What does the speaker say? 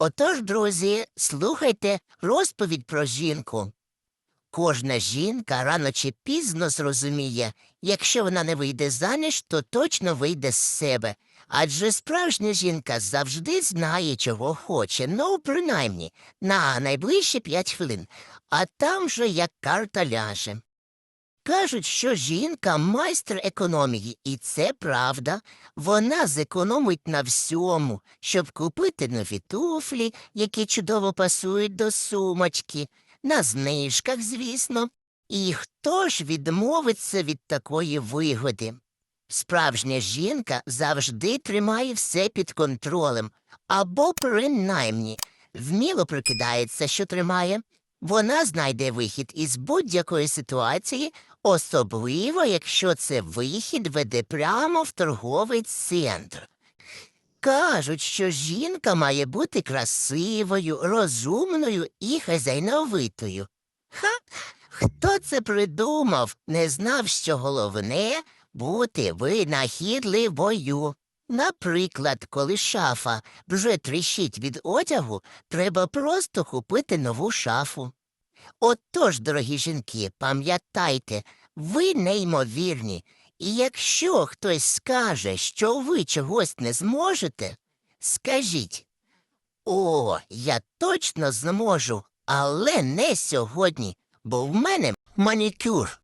Отож, друзі, слухайте розповідь про жінку. Кожна жінка рано чи пізно зрозуміє, якщо вона не вийде заміж, то точно вийде з себе. Адже справжня жінка завжди знає, чого хоче, ну, принаймні, на найближчі п'ять хвилин, а там же як карта ляже. Кажуть, що жінка майстер економії, і це правда. Вона зекономить на всьому, щоб купити нові туфлі, які чудово пасують до сумочки, на знижках, звісно. І хто ж відмовиться від такої вигоди? Справжня жінка завжди тримає все під контролем, або принаймні вміло прикидається, що тримає. Вона знайде вихід із будь-якої ситуації, особливо якщо це вихід веде прямо в торговий центр. Кажуть, що жінка має бути красивою, розумною і хазяйновитою. Ха, хто це придумав, не знав, що головне бути винахідливою. Наприклад, коли шафа вже тріщить від одягу, треба просто купити нову шафу. Отож, дорогі жінки, пам'ятайте, ви неймовірні, і якщо хтось скаже, що ви чогось не зможете, скажіть О, я точно зможу, але не сьогодні, бо в мене манікюр.